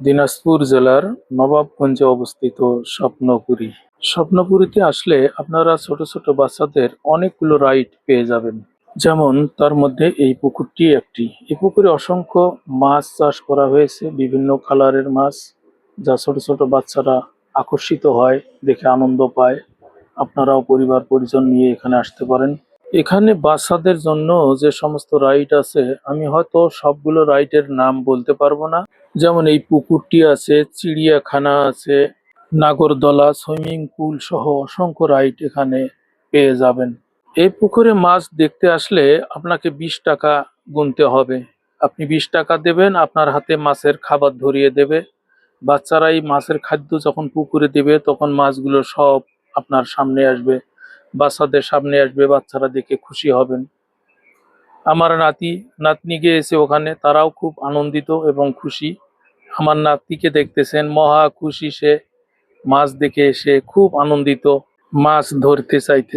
দিনাজপুর জেলার নবাবগঞ্জে অবস্থিত স্বপ্নপুরী। স্বপ্নপুরীতে আসলে আপনারা ছোট ছোট বাচ্চাদের অনেকগুলো রাইড পেয়ে যাবেন। যেমন তার মধ্যে এই পুকুরটি একটি। এই পুকুরে অসংখ্য মাছ চাষ করা হয়েছে, বিভিন্ন কালারের মাছ, যা ছোট ছোট বাচ্চারা আকর্ষিত হয়, দেখে আনন্দ পায়। আপনারাও পরিবার, পরিজন নিয়ে এখানে আসতে পারেন। এখানে বাচ্চাদের জন্য যে সমস্ত রাইড আছে, আমি হয়তো সবগুলো রাইডের নাম বলতে পারব না। যেমন এই পুকুরটি আছে, চিড়িয়াখানা আছে, নাগরদোলা, সুইমিং পুল সহ অসংখ্য রাইড এখানে পেয়ে যাবেন। এই পুকুরে মাছ দেখতে আসলে আপনাকে বিশ টাকা গুনতে হবে। আপনি বিশ টাকা দেবেন, আপনার হাতে মাছের খাবার ধরিয়ে দেবে। বাচ্চারা এই মাছের খাদ্য যখন পুকুরে দেবে, তখন মাছগুলো সব আপনার সামনে আসবে। বাচ্চাদের সামনে আসবে, বাচ্চারা দেখে খুশি হবেন। আমার নাতি, নাতনিকে এসে ওখানে, তারাও খুব আনন্দিত এবং খুশি। আমার নাতনিকে দেখতেছেন, মহা খুশি সে। মাছ দেখে এসে খুব আনন্দিত, মাছ ধরতে চাইতে।